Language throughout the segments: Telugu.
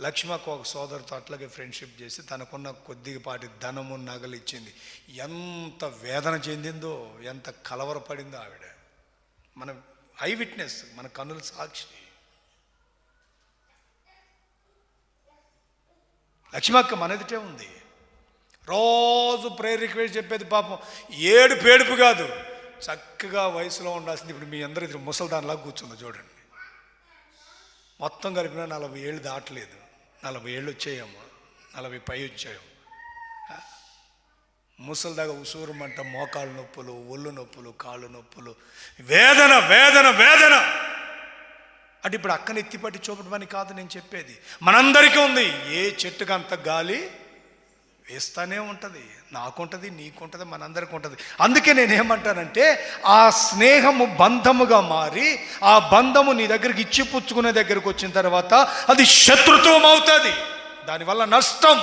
లక్ష్మకు ఒక సోదరుతో అట్లాగే ఫ్రెండ్షిప్ చేసి తనకున్న కొద్దిపాటి ధనము నగలు ఇచ్చింది. ఎంత వేదన చెందిందో ఎంత కలవరపడిందో ఆవిడ. మన ఐ విట్నెస్ మన కన్నుల సాక్షి. లక్ష్మక్క మనదిటే ఉంది. రోజు ప్రేయర్ రిక్వెస్ట్ చెప్పేది పాపం. ఏడు పేడుపు కాదు. చక్కగా వయసులో ఉండాల్సింది ఇప్పుడు మీ అందరి ముసలిదానిలా ముసల్దాన్లా కూర్చుంది చూడండి. మొత్తం కలిపిన నలభై ఏళ్ళు దాటలేదు. నలభై ఏళ్ళు వచ్చాయమ్మా నలభై పై వచ్చాయో ముసలిదాకా ఉసూరమంట మోకాళ్ళు నొప్పులు ఒళ్ళు నొప్పులు కాళ్ళు నొప్పులు. వేదన వేదన వేదన. అంటే ఇప్పుడు అక్కని ఎత్తిపట్టి చూపడం కాదు నేను చెప్పేది. మనందరికీ ఉంది. ఏ చెట్టుకు అంత గాలి వేస్తానే ఉంటుంది. నాకుంటుంది నీకుంటుంది మనందరికి ఉంటుంది అందుకే నేను ఏమంటానంటే ఆ స్నేహము బంధముగా మారి ఆ బంధము నీ దగ్గరికి ఇచ్చి పుచ్చుకునే దగ్గరికి వచ్చిన తర్వాత అది శత్రుత్వం అవుతుంది. దానివల్ల నష్టం.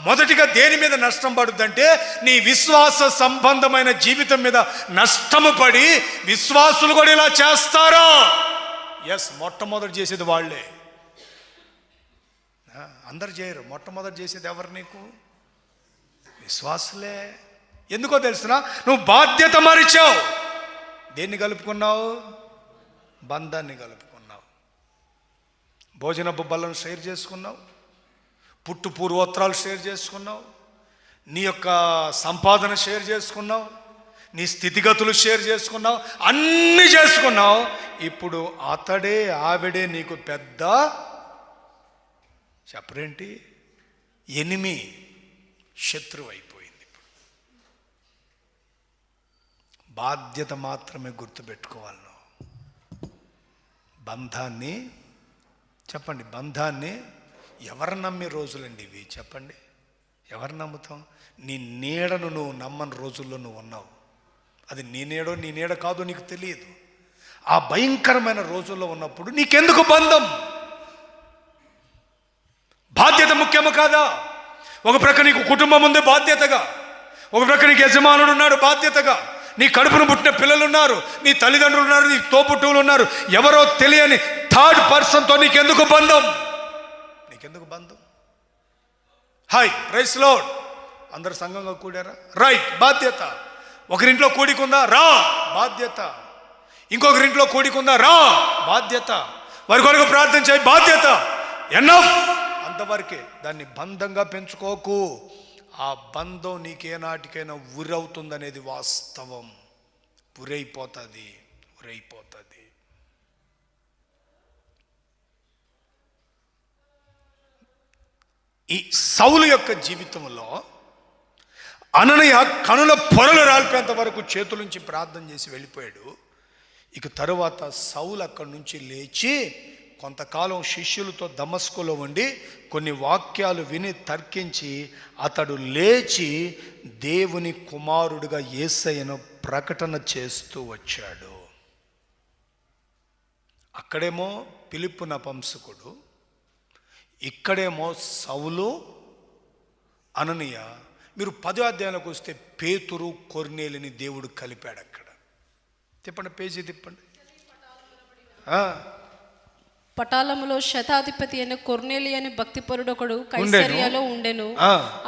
మొదటిగా దేని మీద నష్టం పడుద్దంటే నీ విశ్వాస సంబంధమైన జీవితం మీద నష్టము పడి విశ్వాసులు కూడా ఇలా చేస్తారా? ఎస్ మొట్టమొదటి చేసేది వాళ్ళే. అందరు చేయరు. మొట్టమొదటి చేసేది ఎవరు నీకు? విశ్వాసులే. ఎందుకో తెలుసునా? నువ్వు బాధ్యత మరిచావు. దేన్ని కలుపుకున్నావు? బంధాన్ని కలుపుకున్నావు. భోజన బొబ్బలను షేర్ చేసుకున్నావు. పుట్టు పూర్వోత్తరాలు షేర్ చేసుకున్నావు. నీ యొక్క సంపాదన షేర్ చేసుకున్నావు. నీ స్థితిగతులు షేర్ చేసుకున్నావు. అన్నీ చేసుకున్నావు. ఇప్పుడు అతడే ఆవిడే నీకు పెద్ద చెప్పరేంటి? ఎనిమి. శత్రువు అయిపోయింది ఇప్పుడు. బాధ్యత మాత్రమే గుర్తుపెట్టుకోవాలి నువ్వు బంధాన్ని చెప్పండి బంధాన్ని ఎవరు నమ్మే రోజులండి ఇవి? చెప్పండి. ఎవరు నమ్ముతాం? నీ నీడను నువ్వు నమ్మని రోజుల్లో నువ్వు ఉన్నావు. అది నీ నీడో నీ నీడ కాదో నీకు తెలియదు. ఆ భయంకరమైన రోజుల్లో ఉన్నప్పుడు నీకెందుకు బంధం? బాధ్యత ముఖ్యము కాదా? ఒక ప్రక్క నీకు కుటుంబం ఉంది బాధ్యతగా. ఒక ప్రక్క నీకు యజమానుడు ఉన్నాడు బాధ్యతగా. నీ కడుపును పుట్టిన పిల్లలు ఉన్నారు నీ తల్లిదండ్రులు ఉన్నారు నీ తోపుట్టువులు ఉన్నారు. ఎవరో తెలియని థర్డ్ పర్సన్తో నీకెందుకు బంధం? నీకెందుకు బంధం? హాయ్ ప్రైస్ లోడ్ అందరు సంఘంగా కూడారా? రైట్ బాధ్యత. ఒకరింట్లో కూడికుందా? రా బాధ్యత. ఇంకొకరింట్లో కూడికుందా? రా బాధ్యత. వారి కొరకు ప్రార్థన చేయి బాధ్యత. ఎన్నఫ్ అంతవరకే దాన్ని బంధంగా పెంచుకోకు. ఆ బంధం నీకేనాటికైనా ఉరవుతుందనేది వాస్తవం. ఉరైపోతుంది ఉరైపోతుంది. ఈ సౌలు యొక్క జీవితంలో అననయ కనుల పొరలు రాల్పేంత వరకు చేతులుంచి ప్రార్థన చేసి వెళ్ళిపోయాడు. ఇక తరువాత సౌలు అక్కడి నుంచి లేచి కొంతకాలం శిష్యులతో దమస్కులో ఉండి కొన్ని వాక్యాలు విని తర్కించి అతడు లేచి దేవుని కుమారుడిగా యేసయ్యను ప్రకటన చేస్తూ వచ్చాడు. అక్కడేమో పిలుపు నపంసకుడు ఇక్కడేమో సౌలు అననీయ. మీరు పదో అధ్యాయంలోకి వస్తే పేతురు కొర్నేలిని దేవుడు కలిపాడు అక్కడ. తిప్పండి పేజీ తిప్పండి. పటాలములో శతాధిపతి అయిన కొర్నేలి అని భక్తిపరుడు ఒకడు కైసరియాలో ఉండెను.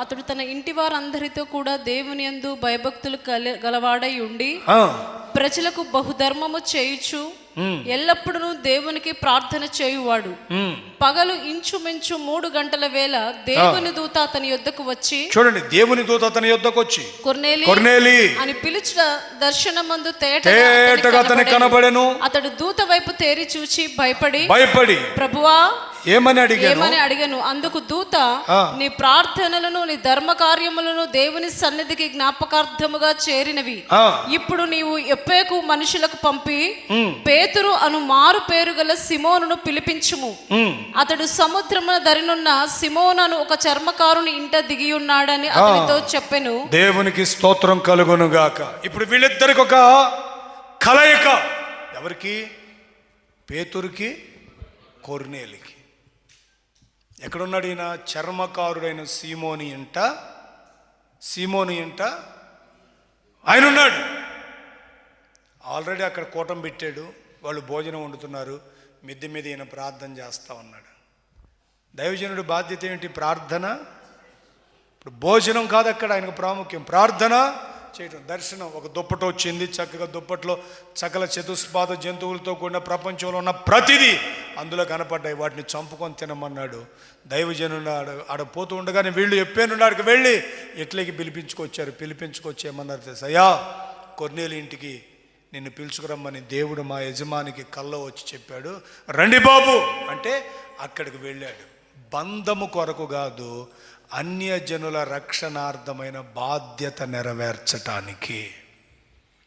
అతడు తన ఇంటి వారందరితో కూడా దేవుని యందు భయభక్తులు గలవాడై ఉండి ప్రజలకు బహుధర్మము చేయుచు ఎల్లప్పుడూ దేవునికి ప్రార్థన చేయువాడు. పగలు ఇంచుమించు మూడు గంటల వేళ దేవుని దూత అతని యొద్దకు వచ్చి చూడండి దేవుని దూత అతని యొద్దకు వచ్చి కొర్నేలి కొర్నేలి అని పిలుచుట దర్శనమందు తేటగా అతనికి కనబడెను. అతడు దూత వైపు తేరి చూచి భయపడి భయపడి ప్రభువా ఏమని అడిగాను? ఏమని అడిగాను? అందుకు దూత. నీ ప్రార్థనలను నీ ధర్మ కార్యములను దేవుని సన్నిధికి జ్ఞాపకార్థముగా చేరినవి. ఇప్పుడు నీవు ఎప్పేకు మనుషులకు పంపి పేతురు అను మారు పేరు గల సిమోనును పిలిపించుము. అతడు సముద్రమున దరినున్న సిమోనను ఒక చర్మకారుని ఇంట దిగి ఉన్నాడని అతనితో చెప్పెను. దేవునికి స్తోత్రం కలుగును గాక ఇప్పుడు వీళ్ళిద్దరికి ఒక కలయిక. ఎవరికి? పేతురికి కొర్నేలికి. ఎక్కడున్నాడు ఈయన? చర్మకారుడైన సీమోని ఇంట సీమోని ఇంట ఆయన ఉన్నాడు ఆల్రెడీ అక్కడ కూటం పెట్టాడు. వాళ్ళు భోజనం వండుతున్నారు. మిద్దె మీద ఈయన ప్రార్థన చేస్తా ఉన్నాడు. దైవజనుడి బాధ్యత ఏంటి? ప్రార్థన. ఇప్పుడు భోజనం కాదు అక్కడ ఆయనకు ప్రాముఖ్యం. ప్రార్థన చేయటం. దర్శనం. ఒక దుప్పట వచ్చింది చక్కగా దుప్పట్లో సకల చతుస్పాద జంతువులతో కూడిన ప్రపంచంలో ఉన్న ప్రతిదీ అందులో కనపడ్డాయి. వాటిని చంపుకొని తినమన్నాడు. దైవజనుడు ఆడ ఆడ పోతూ ఉండగానే వీళ్ళు ఎప్పేనున్నాడికి వెళ్ళి ఎట్లకి పిలిపించుకొచ్చారు. పిలిపించుకొచ్చి ఏమన్నారు తెలుసా? అయ్యా కొన్నేళ్ళ ఇంటికి నిన్ను పిలుచుకురమ్మని దేవుడు మా యజమానికి కల్లో వచ్చి చెప్పాడు రండి బాబు. అంటే అక్కడికి వెళ్ళాడు. బంధము కొరకు కాదు అన్యజనుల రక్షణార్థమైన బాధ్యత నెరవేర్చటానికి.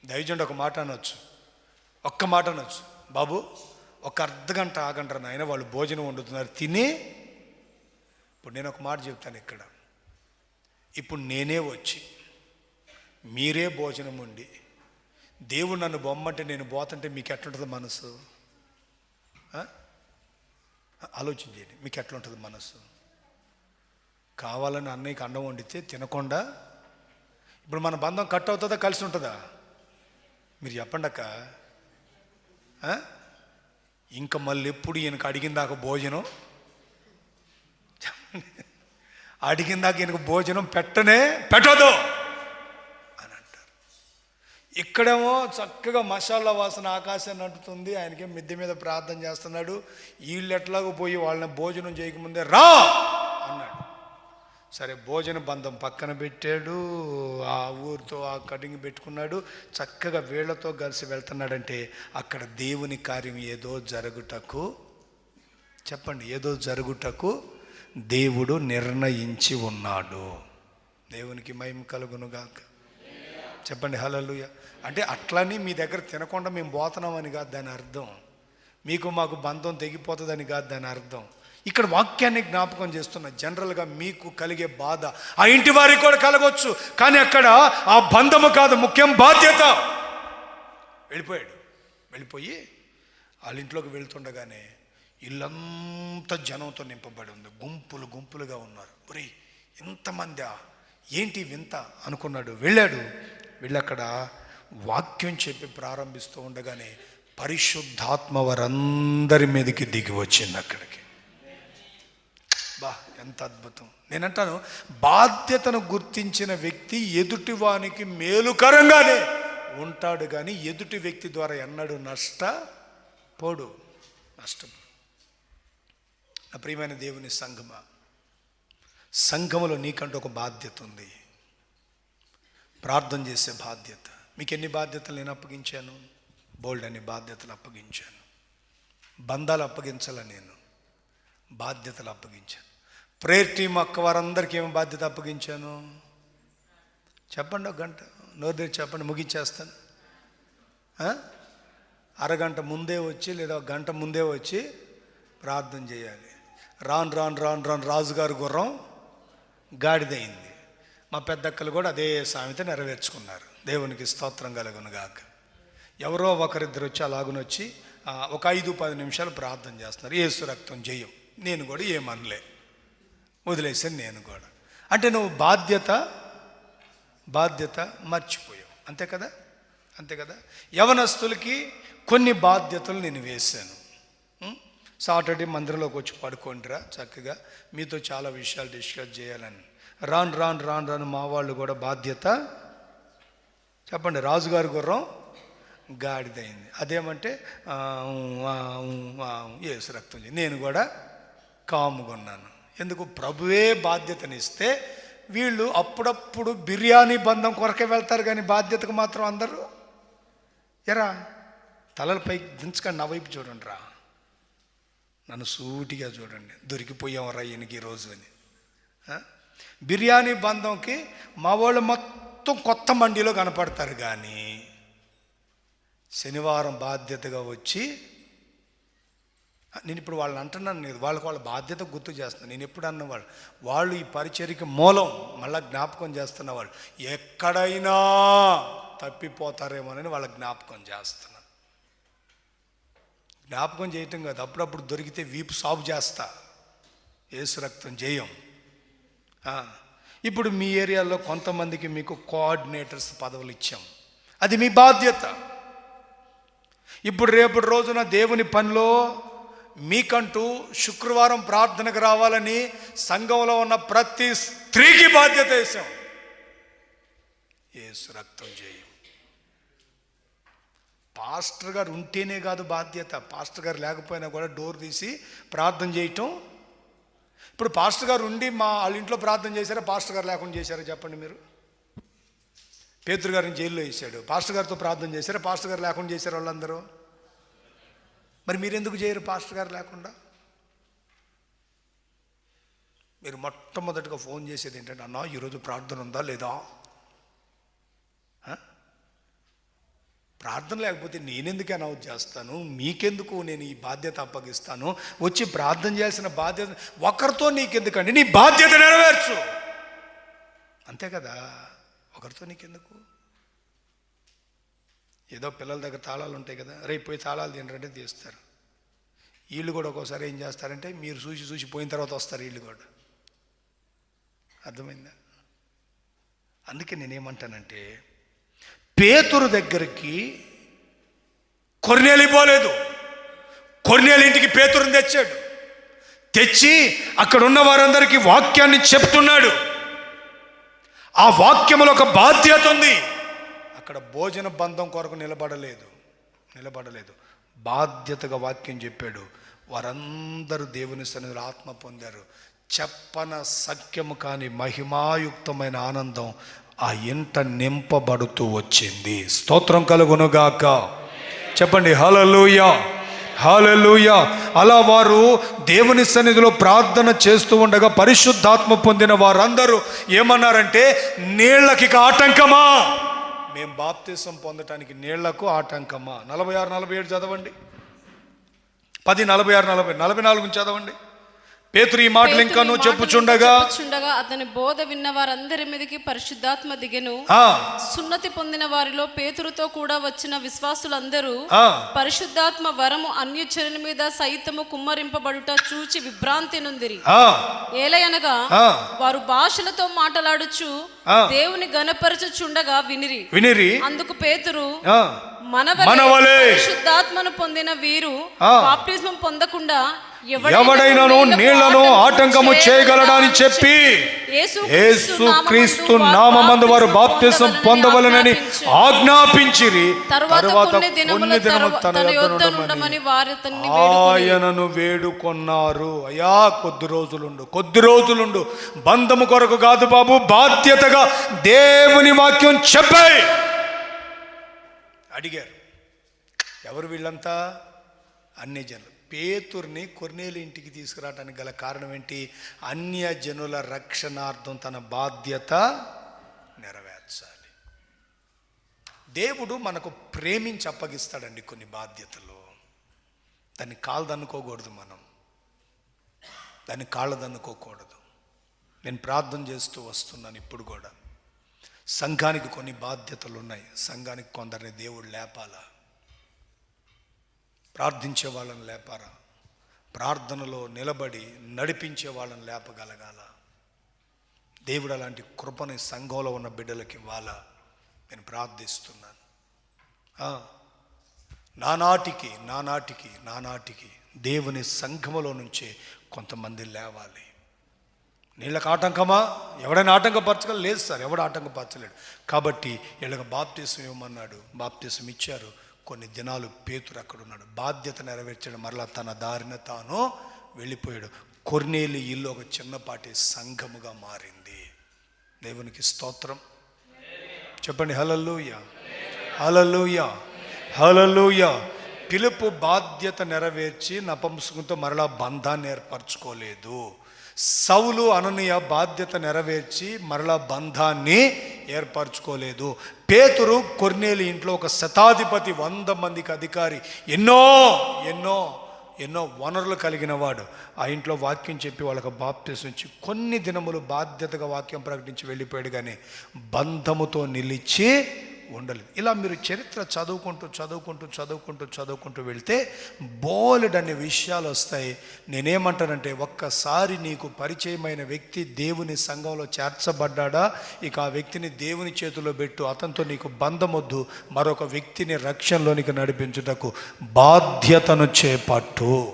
దయచండి ఒక మాట అనొచ్చు ఒక్క మాట అనొచ్చు. బాబు ఒక అర్ధ గంట ఆగంటారు నాయన వాళ్ళు భోజనం వండుతున్నారు తిని. ఇప్పుడు నేను ఒక మాట చెప్తాను ఇక్కడ. ఇప్పుడు నేనే వచ్చి మీరే భోజనం ఉండి దేవుడు నన్ను బొమ్మంటే నేను పోతుంటే మీకు ఎట్లుంటుంది మనసు? ఆలోచన ఆలోచించండి మీకు ఎట్లుంటుంది మనసు? కావాలని అన్నయ్యకి అన్నం వండితే తినకుండా ఇప్పుడు మన బంధం కట్ అవుతుందా కలిసి ఉంటుందా? మీరు చెప్పండి అక్క. ఇంకా మళ్ళీ ఎప్పుడు ఈయనకు అడిగిన దాకా భోజనం? అడిగిన దాకా ఈయనకు భోజనం పెట్టనే పెట్టదు. ఇక్కడేమో చక్కగా మసాలా వాసన ఆకాశాన్ని అంటుతుంది. ఆయనకే మిద్దె మీద ప్రార్థన చేస్తున్నాడు. వీళ్ళు ఎట్లాగో పోయి వాళ్ళని భోజనం చేయకముందే రా అన్నాడు. సరే భోజన బంధం పక్కన పెట్టాడు. ఆ ఊరితో ఆ కటింగ్ పెట్టుకున్నాడు. చక్కగా వీళ్ళతో కలిసి వెళ్తున్నాడంటే అక్కడ దేవుని కార్యం ఏదో జరుగుటకు చెప్పండి ఏదో జరుగుటకు దేవుడు నిర్ణయించి ఉన్నాడు. దేవునికి మహిమ కలుగునుగాక. చెప్పండి హలలుయ అంటే అట్లని మీ దగ్గర తినకుండా మేము పోతున్నామని కాదు దాని అర్థం. మీకు మాకు బంధం తెగిపోతుందని కాదు దాని అర్థం. ఇక్కడ వాక్యాన్ని జ్ఞాపకం చేస్తున్న జనరల్గా మీకు కలిగే బాధ. ఆ ఇంటి వారికి కూడా కలగవచ్చు కానీ అక్కడ ఆ బంధము కాదు ముఖ్యం బాధ్యత. వెళ్ళిపోయాడు. వెళ్ళిపోయి వాళ్ళ ఇంట్లోకి వెళ్తుండగానే ఇల్లంతా జనంతో నింపబడి ఉంది. గుంపులు గుంపులుగా ఉన్నారు. ఒరేయ్ ఇంతమందా? ఏంటి వింత? అనుకున్నాడు. వెళ్ళాడు. వెళ్ళక్కడ వాక్యం చెప్పి ప్రారంభిస్తూ ఉండగానే పరిశుద్ధాత్మ వారందరి మీదకి దిగి వచ్చింది అక్కడికి. బా ఎంత అద్భుతం. నేనంటాను బాధ్యతను గుర్తించిన వ్యక్తి ఎదుటివానికి మేలుకరంగానే ఉంటాడు కానీ ఎదుటి వ్యక్తి ద్వారా ఎన్నడూ నష్ట పోడు నష్టపోడు నా ప్రియమైన దేవుని సంఘమా సంఘములో నీకంటూ ఒక బాధ్యత ఉంది. ప్రార్థన చేసే బాధ్యత. మీకు ఎన్ని బాధ్యతలు నేను అప్పగించాను? బోల్డ్ అన్ని బాధ్యతలు అప్పగించాను. బంధాలు అప్పగించాల నేను? బాధ్యతలు అప్పగించాను. ప్రేయర్ టీం అక్క వారందరికీ ఏమి బాధ్యత అప్పగించాను? చెప్పండి ఒక గంట. నోరు తెరిచి చెప్పండి ముగించేస్తాను. అరగంట ముందే వచ్చి లేదా ఒక గంట ముందే వచ్చి ప్రార్థన చేయాలి. రాను రాను రాను రాను రాజుగారి గుర్రం గాడిదైంది మా పెద్దక్కలు కూడా అదే సామెత నెరవేర్చుకున్నారు. దేవునికి స్తోత్రం కలుగును గాక. ఎవరో ఒకరిద్దరు వచ్చి అలాగునొచ్చి ఒక ఐదు పది నిమిషాలు ప్రార్థన చేస్తున్నారు. ఏసు రక్తం జయం. నేను కూడా ఏమనలే వదిలేసాను నేను కూడా. అంటే నువ్వు బాధ్యత బాధ్యత మర్చిపోయావు. అంతే కదా? అంతే కదా? యవనస్తులకి కొన్ని బాధ్యతలు నేను వేశాను. సాటర్డే మందిరంలోకి వచ్చి పడుకోండిరా చక్కగా. మీతో చాలా విషయాలు డిస్కస్ చేయాలని. రాను రాను రాను రాను మా వాళ్ళు కూడా బాధ్యత. చెప్పండి రాజుగారి గుర్రం గాడిదైంది. అదేమంటే ఏసు రక్తం నేను కూడా కాముకున్నాను ఎందుకు? ప్రభువే బాధ్యతనిస్తే వీళ్ళు అప్పుడప్పుడు బిర్యానీ బంధం కొరకే వెళ్తారు కానీ బాధ్యతకు మాత్రం అందరూ. ఎరా తలలపై పైకి దించకండి నా వైపు చూడండి రా. నన్ను సూటిగా చూడండి. దొరికిపోయాం రా ఈయనకి ఈరోజు అని. బిర్యానీ బంధంకి మా వాళ్ళు మొత్తం కొత్త మండిలో కనపడతారు కానీ శనివారం బాధ్యతగా వచ్చి నేను ఇప్పుడు వాళ్ళని అంటున్నాను నేను వాళ్ళకి వాళ్ళ బాధ్యత గుర్తు చేస్తున్నాను నేను ఎప్పుడు అన్నవాళ్ళు వాళ్ళు వాళ్ళు ఈ పరిచర్యకి మూలం మళ్ళీ జ్ఞాపకం చేస్తున్న వాళ్ళు ఎక్కడైనా తప్పిపోతారేమోనని వాళ్ళ జ్ఞాపకం చేస్తున్నాను జ్ఞాపకం చేయటం కాదు అప్పుడప్పుడు దొరికితే వీపు సాగు చేస్తా. ఏసు రక్తం చేయం ఇప్పుడు మీ ఏరియాలో కొంతమందికి మీకు కోఆర్డినేటర్స్ పదవులు ఇచ్చాం. అది మీ బాధ్యత. ఇప్పుడు రేపటి రోజున దేవుని పనిలో మీకంటూ శుక్రవారం ప్రార్థనకు రావాలని సంఘంలో ఉన్న ప్రతి స్త్రీకి బాధ్యత వేసాం ఏసు రక్తం చేయం పాస్టర్ గారు ఉంటేనే కాదు బాధ్యత. పాస్టర్ గారు లేకపోయినా కూడా డోర్ తీసి ప్రార్థన చేయటం ఇప్పుడు పాస్టర్ గారు ఉండి మా వాళ్ళ ఇంట్లో ప్రార్థన చేశారా? పాస్టర్ గారు లేకుండా చేశారా చెప్పండి మీరు? పేతురు గారిని జైల్లో వేసాడు పాస్టర్ గారితో ప్రార్థన చేశారా? పాస్టర్ గారు లేకుండా చేశారు వాళ్ళందరూ? మరి మీరెందుకు చేయరు పాస్టర్ గారు లేకుండా? మీరు మొట్టమొదటిగా ఫోన్ చేసేది ఏంటంటే అన్నా ఈరోజు ప్రార్థన ఉందా లేదా? ప్రార్థన లేకపోతే నేనెందుకు అనౌన్స్ చేస్తాను? మీకెందుకు నేను ఈ బాధ్యత అప్పగిస్తాను? వచ్చి ప్రార్థన చేయాల్సిన బాధ్యత ఒకరితో నీకెందుకండి? నీ బాధ్యత నెరవేర్చు! అంతే కదా? ఒకరితో నీకెందుకు? ఏదో పిల్లల దగ్గర తాళాలు ఉంటాయి కదా? రేపు పోయి తాళాలు తినరంటే తీస్తారు. వీళ్ళు కూడా ఒక్కోసారి ఏం చేస్తారంటే మీరు చూసి చూసి పోయిన తర్వాత వస్తారు వీళ్ళు కూడా. అర్థమైందా? అందుకే నేనేమంటానంటే పేతురు దగ్గరికి కొర్నేలి పోలేదు. కొర్నేలి ఇంటికి పేతురుని తెచ్చాడు. తెచ్చి అక్కడ ఉన్న వారందరికీ వాక్యాన్ని చెప్తున్నాడు. ఆ వాక్యములో ఒక బాధ్యత ఉంది. అక్కడ భోజన బంధం కొరకు నిలబడలేదు. నిలబడలేదు. బాధ్యతగా వాక్యం చెప్పాడు. వారందరూ దేవుని సన్నిధిలో ఆత్మ పొందారు. చెప్పన సఖ్యము కాని మహిమాయుక్తమైన ఆనందం ఆ ఇంట నింపబడుతూ వచ్చింది. స్తోత్రం కలుగునుగాక. చెప్పండి హలలుయా హాలూయ అలా వారు దేవుని సన్నిధిలో ప్రార్థన చేస్తూ ఉండగా పరిశుద్ధాత్మ పొందిన వారందరూ ఏమన్నారంటే నీళ్ళకి ఆటంకమా? మేము బాప్తీసం పొందటానికి నీళ్ళకు ఆటంకమా? నలభై ఆరు నలభై ఏడు చదవండి. పది నలభై ఆరు నలభై నలభై నాలుగు చదవండి. పేతురు ఈ మాటలు ఇంకాను చెప్పుచుండగా చెప్పుచుండగా అతని బోధ విన్న వారందరి మీదకి పరిశుద్ధాత్మ దిగెను సున్నతి పొందిన వారిలో పేతురుతో కూడా వచ్చిన విశ్వాసులందరూ పరిశుద్ధాత్మ వరము అన్యచరుని మీద సైతము కుమ్మరింపబడుట చూచి విభ్రాంతి నొందిరి ఏలయనగా. వారు భాషలతో మాటలాడుచు. దేవుని గనపరచుచుండగా వినిరి వినిరి అందుకు పేతురు మనవలే. పరిశుద్ధాత్మను పొందిన వీరు. బాప్తిస్మం పొందకుండా ఎవడైనను నీళ్ళను ఆటంకము చేయగలడని చెప్పి యేసు క్రీస్తు నామమందు వారు బాప్తిసం పొందవలనని ఆజ్ఞాపించిరి. తరువాత కొన్ని దినము తన ఉండమని ఆయనను వేడుకొన్నారు. అయ్యా కొద్ది రోజులుండు కొద్ది రోజులుండు. బంధము కొరకు కాదు బాబు బాధ్యతగా దేవుని వాక్యం చెప్పాయి అడిగారు. ఎవరు వీళ్ళంతా? అన్ని జనులు. పేతుర్ని కొర్నేలు ఇంటికి తీసుకురావడానికి గల కారణం ఏంటి? అన్య జనుల రక్షణార్థం తన బాధ్యత నెరవేర్చాలి. దేవుడు మనకు ప్రేమించి అప్పగిస్తాడండి కొన్ని బాధ్యతలు. దాన్ని కాలదనుకోకూడదు మనం. దాన్ని కాళ్ళదనుకోకూడదు నేను ప్రార్థన చేస్తూ వస్తున్నాను ఇప్పుడు కూడా. సంఘానికి కొన్ని బాధ్యతలు ఉన్నాయి. సంఘానికి కొందరిని దేవుడు లేపాలా? ప్రార్థించే వాళ్ళని లేపారా? ప్రార్థనలో నిలబడి నడిపించే వాళ్ళని లేపగలగాల? దేవుడు అలాంటి కృపని సంఘంలో ఉన్న బిడ్డలకి ఇవ్వాలా? నేను ప్రార్థిస్తున్నాను. నానాటికి నానాటికి నానాటికి దేవుని సంఘములో నుంచే కొంతమంది లేవాలి. నీళ్ళకి ఆటంకమా? ఎవడైనా ఆటంకపరచగల లేదు సార్ ఎవడు ఆటంకపరచలేడు. కాబట్టి వీళ్ళకి బాప్తీసం ఇవ్వమన్నాడు. బాప్తీసం ఇచ్చారు. కొన్ని దినాలు పేతురు అక్కడ ఉన్నాడు బాధ్యత నెరవేర్చడం. మరలా తన దారిన తాను వెళ్ళిపోయాడు. కొర్నేలి ఇల్లు ఒక చిన్నపాటి సంఘముగా మారింది. దేవునికి స్తోత్రం. చెప్పండి హలల్లూయ. హలల్లూయ. హలల్లూయ. పిలుపు బాధ్యత నెరవేర్చి నపంసకంతో మరలా బంధాన్ని ఏర్పరచుకోలేదు. సౌలు అననీయ బాధ్యత నెరవేర్చి మరలా బంధాన్ని ఏర్పరచుకోలేదు. పేతురు కొర్నేలి ఇంట్లో ఒక శతాధిపతి వంద మందికి అధికారి ఎన్నో ఎన్నో ఎన్నో వనరులు కలిగిన వాడు. ఆ ఇంట్లో వాక్యం చెప్పి వాళ్ళకి బాప్తీసం నుంచి కొన్ని దినములు బాధ్యతగా వాక్యం ప్రకటించి వెళ్ళిపోయాడు కానీ బంధముతో నిలిచి ఉండలేదు. ఇలా మీరు చరిత్ర చదువుకుంటూ చదువుకుంటూ చదువుకుంటూ చదువుకుంటూ వెళ్తే అనే విషయాలు వస్తాయి. నేనేమంటానంటే ఒక్కసారి నీకు పరిచయమైన వ్యక్తి దేవుని సంఘంలో చేర్చబడ్డాడా? ఇక ఆ వ్యక్తిని దేవుని చేతిలో పెట్టు. అతనితో నీకు బంధమొద్దు. మరొక వ్యక్తిని రక్షణలోనికి నడిపించుటకు బాధ్యతను చేపట్టు.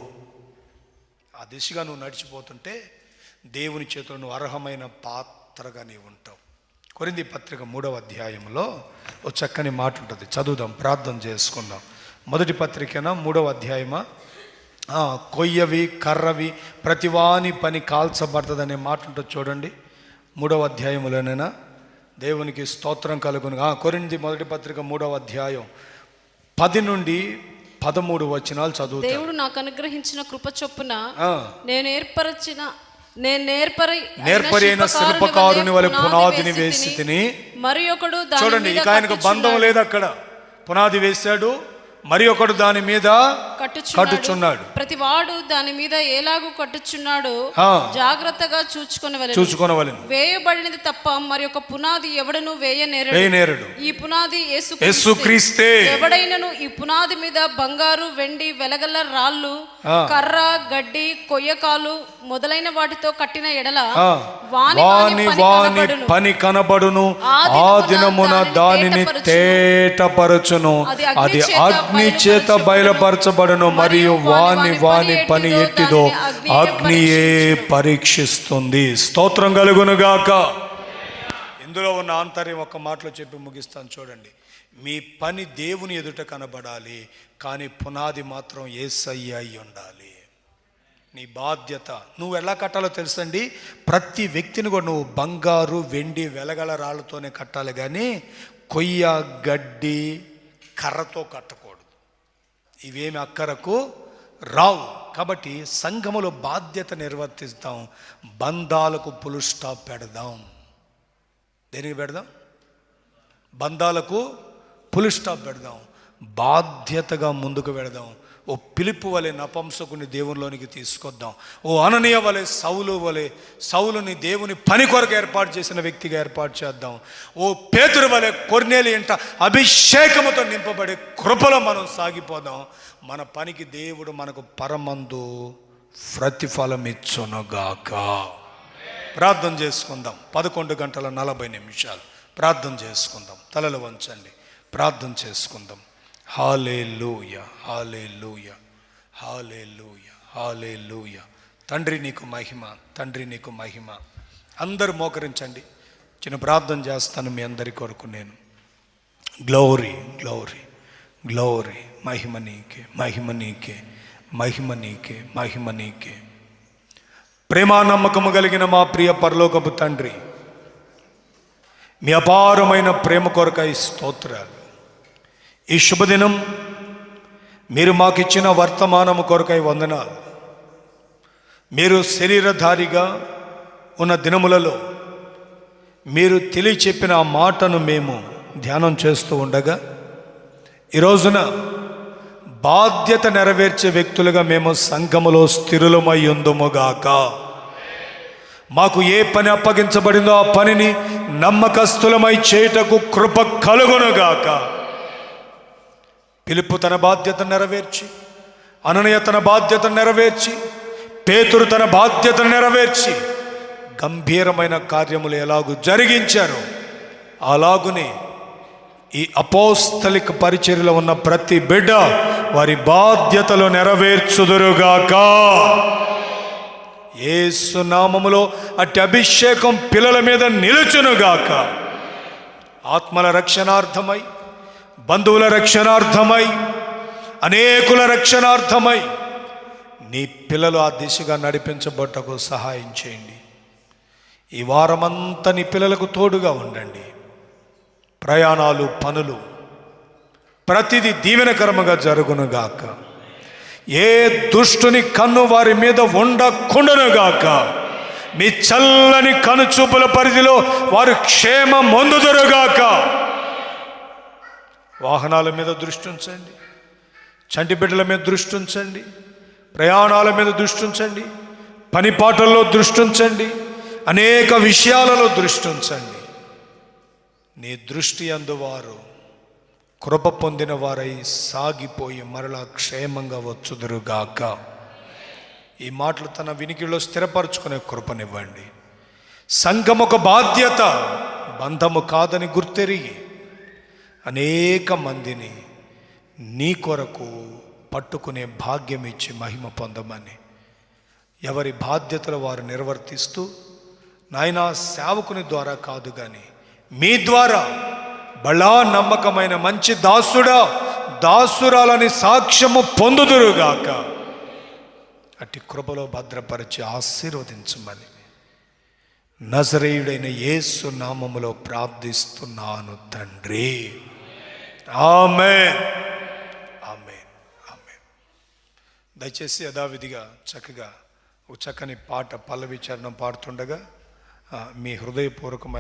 ఆ దిశగా నువ్వు నడిచిపోతుంటే దేవుని చేతిలో నువ్వు అర్హమైన పాత్రగా నీవు ఉంటావు. కొరింది పత్రిక మూడవ అధ్యాయంలో ఓ చక్కని మాట ఉంటుంది. చదువుదాం ప్రార్థన చేసుకుందాం. మొదటి పత్రికన మూడవ అధ్యాయమా? కొయ్యవి కర్రవి ప్రతివాని పని కాల్చబడుతుంది అనే మాట ఉంటుంది చూడండి. మూడవ అధ్యాయంలోనైనా దేవునికి స్తోత్రం కలుగును. కొరింది మొదటి పత్రిక మూడవ అధ్యాయం పది నుండి పదమూడు వచనాలు చదువుతాం. దేవుడు నాకు అనుగ్రహించిన కృప చొప్పున నేను ఏర్పరచిన నేర్పరి అయిన శిల్పకారుని వలె పునాదిని వేసి తిని మరి ఒకడు చూడండి ఇక ఆయనకు బంధం లేదు అక్కడ. పునాది వేశాడు మరి ఒకడు దాని మీద కట్టుచున్నాడు. ప్రతి వాడు దాని మీద ఎలాగూ కట్టుచున్నాడు. జాగ్రత్తగా చూచుకొనవలెను. చూసుకొనవలెను వేయబడినది తప్ప మరి ఒక పునాది ఎవడను వేయనేరడు. వేయనేరుడు. ఈ పునాది యేసు ఎవడైనను ఈ పునాది మీద బంగారు వెండి వెలగల రాళ్ళు. కర్ర గడ్డి కొయ్యకాలు మొదలైన వాటితో కట్టిన ఎడల వాని వాని పని కనబడును. ఆ దినమున దానిని తేటపరచును. అది అగ్ని చేత అగ్ని బయలుపరచబడును మరియు వాని వాని పని ఎట్టిదో అగ్నియే పరీక్షిస్తుంది. స్తోత్రం కలుగునుగాక ఇందులో ఉన్న ఆంతర్యం ఒక మాటలో చెప్పి ముగిస్తాను చూడండి. మీ పని దేవుని ఎదుట కనబడాలి కానీ పునాది మాత్రం ఏసయ్య అయి ఉండాలి. నీ బాధ్యత. నువ్వు ఎలా కట్టాలో తెలుసండి? ప్రతి వ్యక్తిని కూడా నువ్వు బంగారు వెండి వెలగల రాళ్ళతోనే కట్టాలి కానీ కొయ్య గడ్డి కర్రతో కట్టకూడదు. ఇవేమి అక్కరకు రావు. కాబట్టి సంఘములో బాధ్యత నిర్వర్తిస్తాం. బంధాలకు పులు స్టాప్ పెడదాం. దేనికి పెడదాం? బంధాలకు పులు స్టాప్ పెడదాం. బాధ్యతగా ముందుకు పెడదాం. ఓ పిలుపు వలె నపంసకుని దేవునిలోనికి తీసుకొద్దాం. ఓ అననీయ వలె సౌలు వలె సౌలుని దేవుని పని కొరకు ఏర్పాటు చేసిన వ్యక్తిగా ఏర్పాటు చేద్దాం. ఓ పేతురు వలె కొర్నేలి ఇంట అభిషేకముతో నింపబడే కృపలో మనం సాగిపోదాం. మన పనికి దేవుడు మనకు పరమందు ప్రతిఫలం ఇచ్చునుగాక. ప్రార్థన చేసుకుందాం. పదకొండు గంటల నలభై నిమిషాలు. ప్రార్థన చేసుకుందాం. తలలు వంచండి. ప్రార్థన చేసుకుందాం. హాలే లూయ హాలే లూయ హాలే లూయ హాలే లూయ తండ్రి నీకు మహిమ తండ్రి నీకు మహిమ. అందరూ మోకరించండి. చిన్న ప్రార్థన చేస్తాను మీ అందరి కొరకు నేను. గ్లోరీ గ్లోరీ గ్లోరీ మహిమ నీకే మహిమ నీకే మహిమ నీకే మహిమ నీకే. ప్రేమ నమ్మకము కలిగిన మా ప్రియ పరలోకపు తండ్రి మీ అపారమైన ప్రేమ కొరకై స్తోత్రాలు. ఈ శుభదినం మీరు మాకిచ్చిన వర్తమానము కొరకై వందనాలు. మీరు శరీరధారిగా ఉన్న దినములలో మీరు తెలియచెప్పిన ఆ మాటను మేము ధ్యానం చేస్తూ ఉండగా ఈరోజున బాధ్యత నెరవేర్చే వ్యక్తులుగా మేము సంఘములో స్థిరులమై ఉందుముగాక. మాకు ఏ పని అప్పగించబడిందో ఆ పనిని నమ్మకస్తులమై చేయుటకు కృప కలుగునుగాక. పిలుపు తన బాధ్యత నెరవేర్చి అననయ తన బాధ్యత నెరవేర్చి పేతురు తన బాధ్యత నెరవేర్చి గంభీరమైన కార్యములు ఎలాగూ జరిగించారు అలాగునే ఈ అపోస్తలిక పరిచర్యలో ఉన్న ప్రతి బిడ్డ వారి బాధ్యతలు నెరవేర్చుదురుగాక. యేసు నామములో అట్టి అభిషేకం పిల్లల మీద నిలుచునుగాక. ఆత్మల రక్షణార్థమై బంధువుల రక్షణార్థమై అనేకుల రక్షణార్థమై నీ పిల్లలు ఆ దిశగా నడిపించబట్టకు సహాయం చేయండి. ఈ వారమంతా నీ పిల్లలకు తోడుగా ఉండండి. ప్రయాణాలు పనులు ప్రతిదీ దీవెనకరముగా జరుగునుగాక. ఏ దుష్టుని కన్ను వారి మీద ఉండకుండునుగాక. మీ చల్లని కనుచూపుల పరిధిలో వారు క్షేమం పొందుదురుగాక. వాహనాల మీద దృష్టి ఉంచండి. చంటి బిడ్డల మీద దృష్టి ఉంచండి. ప్రయాణాల మీద దృష్టి ఉంచండి. పనిపాటల్లో దృష్టి ఉంచండి. అనేక విషయాలలో దృష్టి ఉంచండి. నీ దృష్టి అందువారు. కృప పొందిన వారై సాగిపోయి మరలా క్షేమంగా వచ్చుదురుగాక. ఈ మాటలు తన వినికిలో స్థిరపరచుకునే కృపనివ్వండి. సంఘం ఒక బాధ్యత బంధము కాదని గుర్తెరిగి అనేక మందిని నీ కొరకు పట్టుకునే భాగ్యం ఇచ్చి మహిమ పొందమని. ఎవరి బాధ్యతలు వారు నిర్వర్తిస్తూ నాయనా సేవకుని ద్వారా కాదు కానీ మీ ద్వారా బలా నమ్మకమైన మంచి దాసుడా దాసురాలని సాక్ష్యము పొందుదురుగాక. అట్టి కృపలో భద్రపరిచి ఆశీర్వదించమని. నజరేయుడైన యేసు నామములో ప్రార్థిస్తున్నాను తండ్రి. ఆమె ఆమె ఆమె దయచేసి యథావిధిగా చక్కగా ఒక చక్కని పాట పల్లవి చరణం పాడుతుండగా మీ హృదయపూర్వకమైన